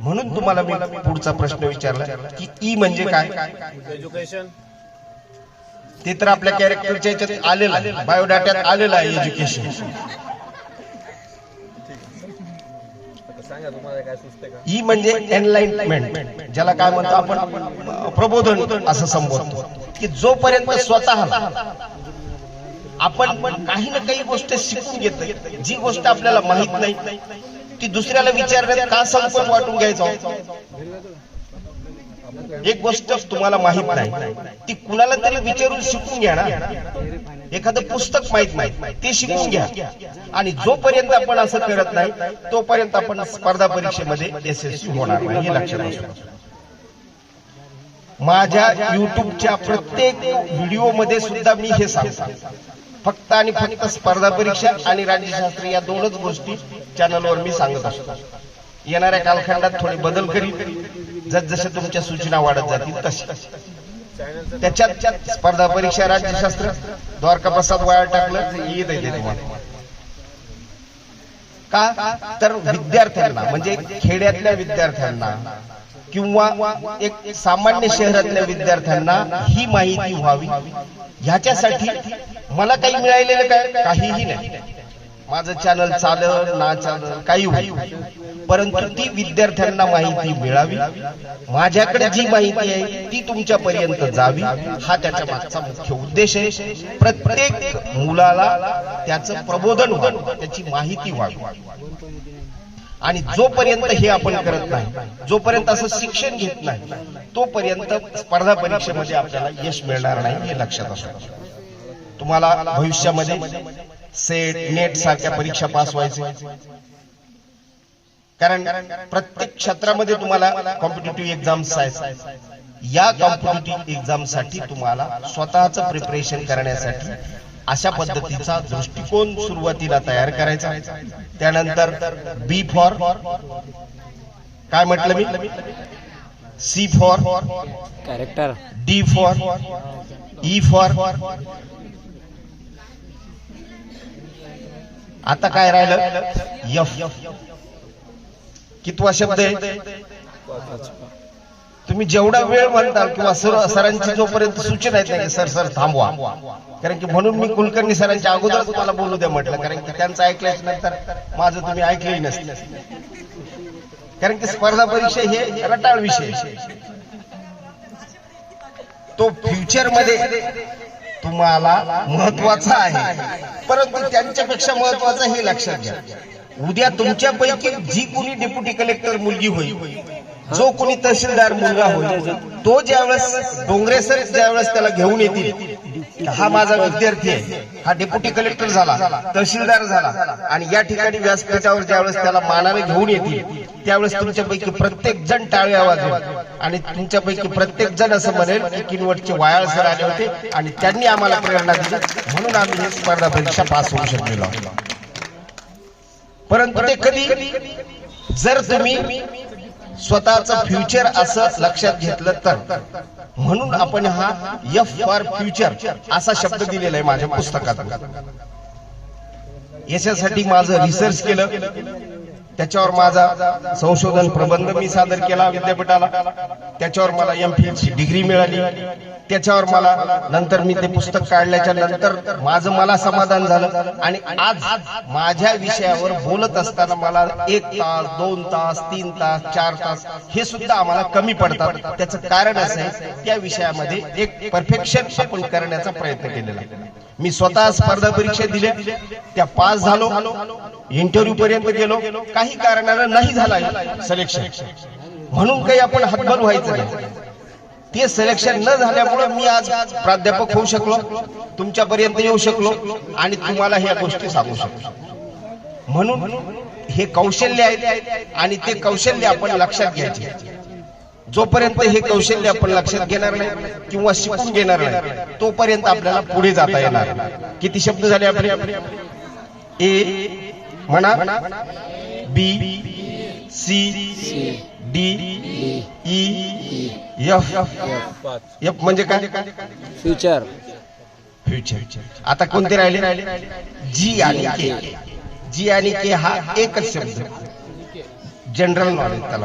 म्हणून तुम्हाला मी पुढचा प्रश्न विचारला की ई म्हणजे काय? एज्युकेशन ते तर आपल्या कॅरेक्टरच्या याच्यात आलेलं आहे. बायोडाट्यात आलेलं आहे एज्युकेशन ई म्हणजे एनलाइटमेंट ज्याला काय म्हणतो आपण प्रबोधन असं संबोधतो. की जोपर्यंत स्वतःला आपण काही ना काही गोष्ट शिकून घेत जी गोष्ट आपल्याला माहीत नाही ती दुसऱ्याला विचारण्यात का संकोच वाटून घ्यायचं? एक गोष्ट तुम्हाला माहीत नाही. ती कुणाला तरी विचारून शिकून घ्या ना. एखादं पुस्तक माहीत नाही ते शिकून घ्या. आणि जोपर्यंत आपण असं करत नाही तोपर्यंत आपण स्पर्धा परीक्षेमध्ये यशस्वी होणार नाही हे लक्षात असू माझ्या युट्यूबच्या प्रत्येक व्हिडिओमध्ये सुद्धा मी हे सांगतो. फक्त आणि फक्त स्पर्धा परीक्षा आणि राज्यशास्त्र या दोनच गोष्टी चॅनलवर मी सांगत असतो. येणाऱ्या कालखंडात थोडे बदल करीन. जसजसे तुमच्या सूचना वाढत जातील तशी त्याच्यात स्पर्धा परीक्षा राज्यशास्त्र द्वारका प्रसाद वाया टाकलं येत येते तुम्हाला. का? तर विद्यार्थ्यांना म्हणजे खेड्यातल्या विद्यार्थ्यांना किंवा एक सामान्य शहरातल्या विद्यार्थ्यांना ही माहिती व्हावी. ह्याच्यासाठी मला काही मिळालेलं काय? काहीही नाही. माझं चॅनल चालल ना चालल काही होईल. परंतु ती विद्यार्थ्यांना माहिती मिळावी. माझ्याकडे जी माहिती आहे ती तुमच्यापर्यंत जावी. हा त्याच्या मागचा मुख्य उद्देश आहे. प्रत्येक मुलाला त्याचं प्रबोधन व्हावं त्याची माहिती व्हावी. आणि जोपर्यंत हे आपण करत नाही जोपर्यंत असं शिक्षण घेत नाही तोपर्यंत स्पर्धा परीक्षेमध्ये आपल्याला यश मिळणार नाही हे लक्षात असू तुम्हाला भविष्यामध्ये सेट नेट सारख्या परीक्षा पास व्हायचे. कारण प्रत्येक क्षेत्रामध्ये तुम्हाला कॉम्पिटेटिव्ह एक्झाम्स आहेत. या कॉम्पिटेटिव्ह एक्झामसाठी तुम्हाला स्वतःच प्रिपरेशन करण्यासाठी अशा पद्धतीचा दृष्टिकोन सुरुवातीला तयार करायचा. त्यानंतर बी फॉर काय म्हटलं मी? C for character D for E for आता काय राहिलं? एफ कितवा शब्द आहे? तुम्ही जेवढा वेळ म्हणताल किंवा सर सरांची जोपर्यंत सूचना आहेत नाही सर सर थांबवा. कारण की म्हणून मी कुलकर्णी सरांच्या अगोदर तुम्हाला बोलू द्या म्हटलं कारण की त्यांचं ऐकल्याच्या नंतर माझं तुम्ही ऐकलंही नसतं. कारण की स्पर्धा परीक्षा हे रटाळ विषय. तो फ्युचरमध्ये तुम्हाला महत्त्वाचा आहे. परंतु त्यांच्यापेक्षा महत्वाचं हे लक्षात घ्या. उद्या तुमच्यापैकी जी कोणी डेप्युटी कलेक्टर मुलगी होईल जो कोणी तहसीलदार मुलगा होईल तो ज्यावेळेस डोंगरेसर ज्यावेळेस त्याला घेऊन येतील हा माझा विद्यार्थी आहे. हा डेप्युटी कलेक्टर झाला. तहसीलदार झाला. आणि या ठिकाणी व्यासपीठावर ज्यावेळेस त्याला मानाने घेऊन येतील त्यावेळेस तुमच्यापैकी प्रत्येक जण टाळ्या वाजवेल आणि तुमच्यापैकी प्रत्येक जण असं म्हणेल की किनवटचे वायाळ सर आले होते आणि त्यांनी आम्हाला प्रेरणा दिली. म्हणून आम्ही ही स्पर्धा परीक्षा पास होऊ शकलेलो परंतु ते कधी जर तुम्ही स्वतःच फ्युचर असं लक्षात घेतलं तर म्हणून आपण हा एफ फॉर फ्युचर असा शब्द दिलेला आहे माझ्या पुस्तकात. याच्यासाठी माझं रिसर्च केलं. त्याच्यावर माझा संशोधन प्रबंध मी सादर केला विद्यापीठाला. त्याच्यावर मला एम ची डिग्री मिळाली. त्याच्यावर मला नंतर मी ते पुस्तक काढल्याच्या नंतर माझं मला समाधान झालं. आणि आज माझ्या विषयावर बोलत असताना मला एक तास दोन तास तीन तास चार तास हे सुद्धा आम्हाला कमी पडतात. त्याचं कारण असं आहे त्या विषयामध्ये एक परफेक्शन आपण करण्याचा प्रयत्न केलेला मी स्वतः स्पर्धा परीक्षा दिल्या. त्या पास झालो. इंटरव्ह्यू पर्यंत गेलो. काही कारणानं नाही झाला सिलेक्शन म्हणून काही आपण हतबल व्हायचं नाही. ते सिलेक्शन न झाल्यामुळे मी आज प्राध्यापक होऊ शकलो तुमच्यापर्यंत येऊ शकलो आणि तुम्हाला ह्या गोष्टी सांगू शकलो. म्हणून हे कौशल्य आहे आणि ते कौशल्य आपण लक्षात घ्यायचे. जोपर्यंत हे कौशल्य आपण लक्षात घेणार नाही किंवा शिकून घेणार नाही तोपर्यंत आपल्याला पुढे जाता येणार किती शब्द झाले आपले? ए म्हणा. B C D E F. F म्हणजे काय? फ्युचर. फ्युचर. आता कोणते राहिले? जी आणि के. जी आणि के हा एकच शब्द. जनरल नॉलेज त्याला